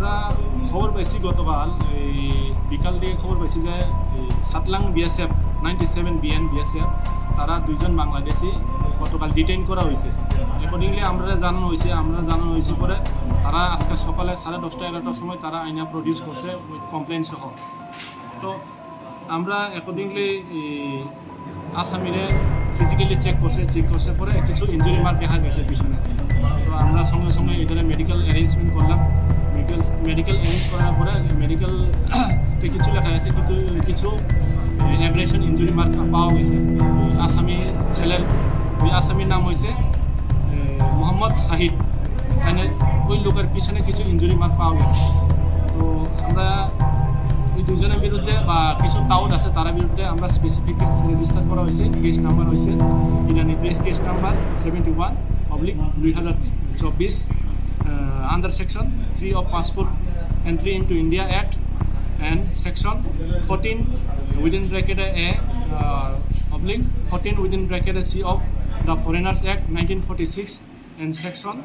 আমরা খবর পাইছি গতকাল, এই বিকাল দিয়ে খবর পাইছি যে Satlang BSF ninety seven BN BSF, তারা দুইজন বাংলাদেশি গতকাল ডিটেইন করা হয়েছে অ্যাকর্ডিংলি আমরা জানানো হয়েছে আমরা জানানো হয়েছে পরে তারা আজকে সকালে সাড়ে দশটা, এগারোটার সময় তারা আইনা প্রডিউস করছে উইথ কমপ্লেন সহ। তো আমরা অ্যাকর্ডিংলি আসামিরে ফিজিক্যালি চেক করছে চেক করছে পরে কিছু ইঞ্জুরি মার্ক দেখা গেছে পিছনে। তো আমরা সঙ্গে সঙ্গে এখানে মেডিকেল অ্যারেঞ্জমেন্ট করলাম। মেডিকেল মেডিকেল অ্যারেঞ্জ করার পরে মেডিকেল কিছু লেখা আছে, কিন্তু কিছু অ্যাব্রেশন ইঞ্জুরি মার্ক পাওয়া গেছে। আসামি ছেলের, ওই আসামির নাম হয়েছে মোহাম্মদ শাহিদ। এখানে ওই লোকের পিছনে কিছু ইঞ্জুরি মার্ক পাওয়া গেছে। তো আমরা ওই দুজনের বিরুদ্ধে বা কিছু টাউট আছে, তার বিরুদ্ধে আমরা স্পেসিফিক রেজিস্টার করা হয়েছে কেস নাম্বার হয়েছে ইরানি press case number seventy one public দুই হাজার চব্বিশ। Under section three of passport entry into India act and section 14 within bracket A uh, oblique 14 within bracket C of the Foreigners Act 1946 and section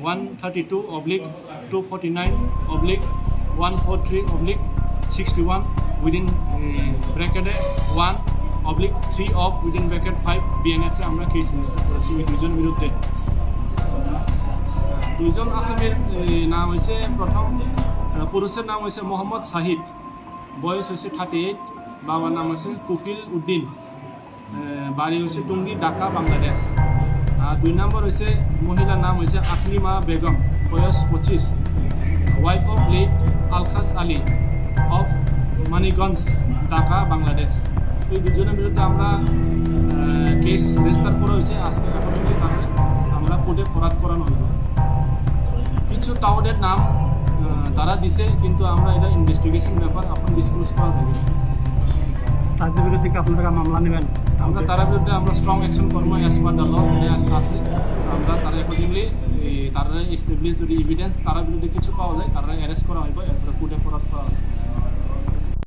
132 oblique 249 oblique 143 oblique 61 within uh, bracket A 1 oblique 3 of within bracket 5 BNS আমরা case register করেছি ওই দুজন বিরুদ্ধে দুইজন আসামির নাম হয়েছে প্রথম পুরুষের নাম হয়েছে মোহাম্মদ শাহিদ। বয়স হয়েছে থার্টি এইট, বাবার নাম হয়েছে কুফিল উদ্দিন। বাড়ি হয়েছে টুঙ্গি, ঢাকা, বাংলাদেশ। আর দুই নম্বর হয়েছে মহিলার নাম হয়েছে আকলিমা বেগম, বয়স পঁচিশ। Wife of late Alkhas Ali of Maniganj Dhaka, Bangladesh. এই দুজনের বিরুদ্ধে আমরা কেস রেজিস্টার করা হয়েছে আজকে আমরা কোর্টে ফরাদ করানো হইব কিছু টাউনের নাম তারা দিছে কিন্তু আমরা এটা ইনভেস্টিগেশন ব্যাপার এখন ডিসক্লোজ করা যাবে। তাদের বিরুদ্ধে আপনারা মামলা নেবেন আমরা তার বিরুদ্ধে আমরা স্ট্রং অ্যাকশন করব অ্যাজ পার দ্য ল আছে আমরা তারা অ্যাকর্ডিংলি তারা এস্টাবলিশ যদি এভিডেন্স তারা বিরুদ্ধে কিছু পাওয়া যায় তারা অ্যারেস্ট করা হয় এরপরে কোর্টে করা হবে